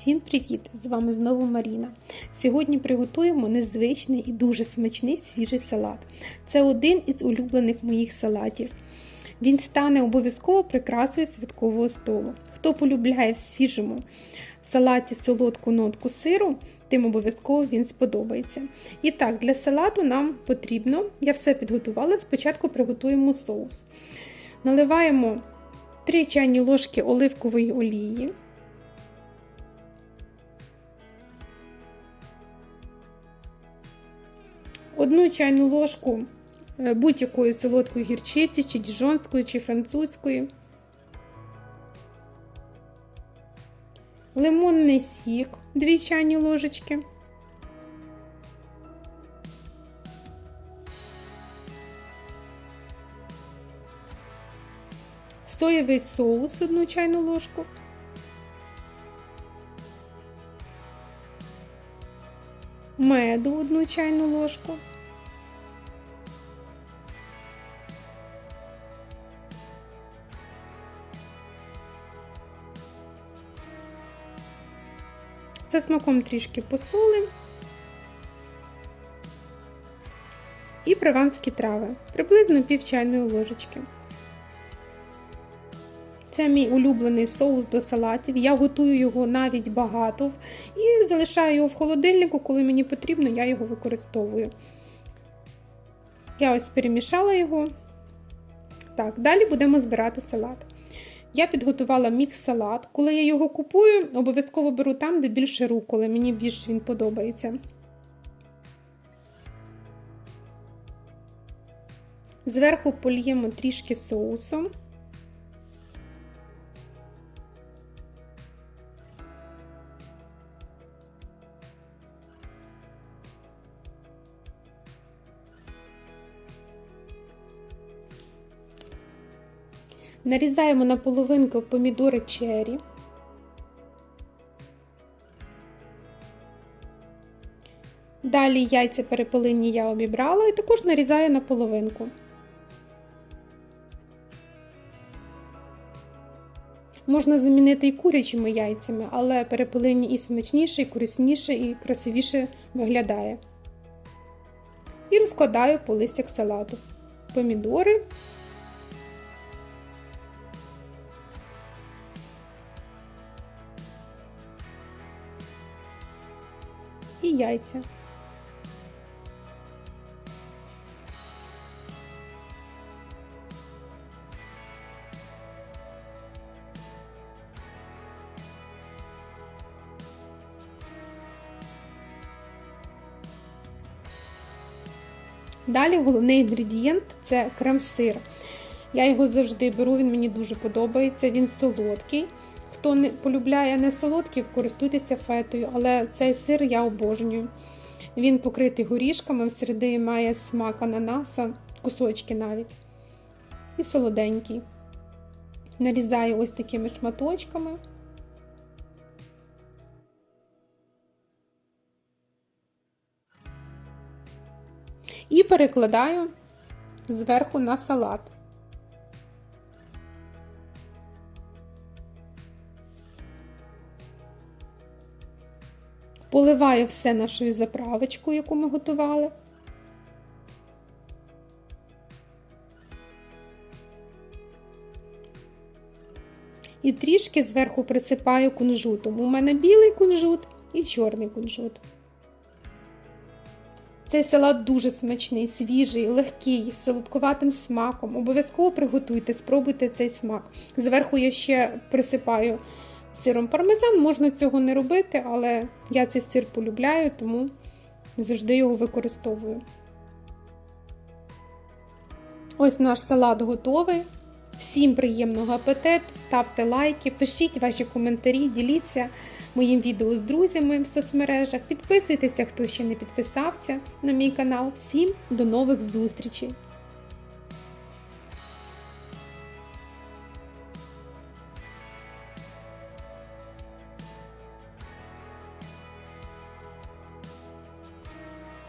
Всім привіт! З вами знову Маріна. Сьогодні приготуємо незвичний і дуже смачний свіжий салат. Це один із улюблених моїх салатів. Він стане обов'язково прикрасою святкового столу. Хто полюбляє в свіжому салаті солодку нотку сиру, тим обов'язково він сподобається. І так, для салату нам потрібно, я все підготувала, спочатку приготуємо соус. Наливаємо 3 чайні ложки оливкової олії. Одну чайну ложку е, будь-якої солодкої гірчиці, чи діжонської, чи французької. Лимонний сік 2 чайні ложечки. Соєвий соус 1 чайну ложку. Меду 1 чайну ложку. За смаком трішки посолим. І прованські трави, приблизно пів чайної ложечки. Це мій улюблений соус до салатів. Я готую його навіть багато і залишаю його в холодильнику, коли мені потрібно, я його використовую. Я ось перемішала його. Так, далі будемо збирати салат. Я підготувала мікс-салат. Коли я його купую, обов'язково беру там, де більше руколи, мені більш він подобається. Зверху польємо трішки соусом. Нарізаємо на половинку помідори черрі. Далі яйця перепелині я обібрала і також нарізаю на половинку. Можна замінити і курячими яйцями, але перепелині і смачніше, і корисніше, і красивіше виглядає. І розкладаю по листях салату. Помідори. І яйця. Далі головний інгредієнт це крем-сир. Я його завжди беру, він мені дуже подобається, він солодкий. Хто не полюбляє не солодкий, користуйтеся фетою, але цей сир я обожнюю. Він покритий горішками, всередині має смак ананаса, кусочки навіть. І солоденький. Нарізаю ось такими шматочками. І перекладаю зверху на салат. Поливаю все нашою заправочкою, яку ми готували. І трішки зверху присипаю кунжутом. У мене білий кунжут і чорний кунжут. Цей салат дуже смачний, свіжий, легкий, з солодкуватим смаком. Обов'язково приготуйте, спробуйте цей смак. Зверху я ще присипаю сиром пармезан. Можна цього не робити, але я цей сир полюбляю, тому завжди його використовую. Ось наш салат готовий. Всім приємного апетиту, ставте лайки, пишіть ваші коментарі, діліться моїм відео з друзями в соцмережах. Підписуйтеся, хто ще не підписався на мій канал. Всім до нових зустрічей!